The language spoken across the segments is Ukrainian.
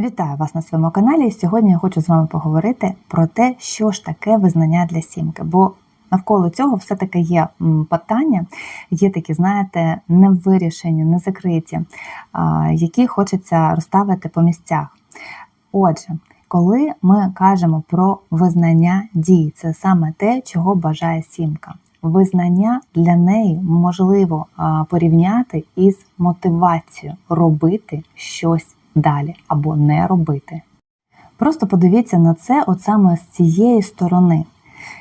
Вітаю вас на своєму каналі. І сьогодні я хочу з вами поговорити про те, що ж таке визнання для сімки. Бо навколо цього все-таки є питання, є такі, знаєте, невирішені, незакриті, які хочеться розставити по місцях. Отже, коли ми кажемо про визнання дій, це саме те, чого бажає сімка. Визнання для неї можливо порівняти із мотивацією робити щось далі або не робити. Просто подивіться на це от саме з цієї сторони.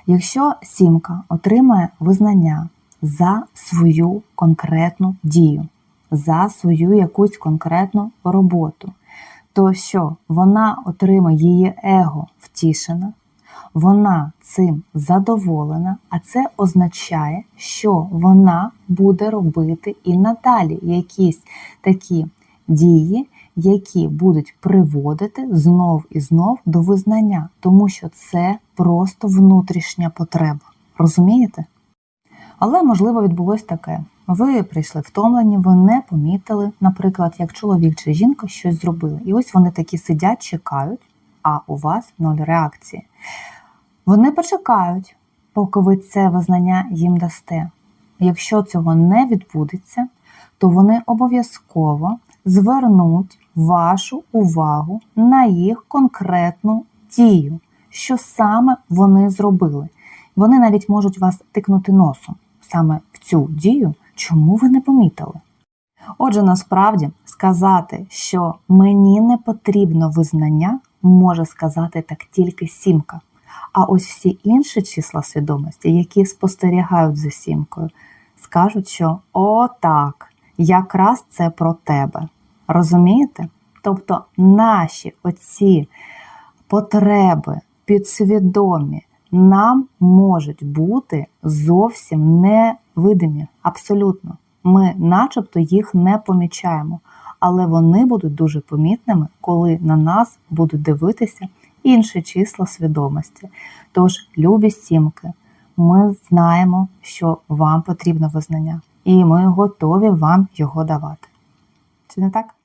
Якщо сімка отримає визнання за свою конкретну дію, за свою якусь конкретну роботу, то що вона отримає її его втішена, вона цим задоволена, а це означає, що вона буде робити і надалі якісь такі дії, які будуть приводити знов і знов до визнання, тому що це просто внутрішня потреба. Розумієте? Але можливо відбулось таке. Ви прийшли втомлені, ви не помітили, наприклад, як чоловік чи жінка щось зробили. І ось вони такі сидять, чекають, а у вас нуль реакції. Вони почекають, поки ви це визнання їм дасте. Якщо цього не відбудеться, то вони обов'язково звернуть вашу увагу на їх конкретну дію, що саме вони зробили. Вони навіть можуть вас тикнути носом саме в цю дію, чому ви не помітили. Отже, насправді сказати, що мені не потрібно визнання, може сказати так тільки сімка. А ось всі інші числа свідомості, які спостерігають за сімкою, скажуть, що о, так, якраз це про тебе. Розумієте? Тобто наші оці потреби підсвідомі нам можуть бути зовсім невидимі. Абсолютно. Ми начебто їх не помічаємо, але вони будуть дуже помітними, коли на нас будуть дивитися інші числа свідомості. Тож, любі сімки, ми знаємо, що вам потрібно визнання, і ми готові вам його давати. Чи не так?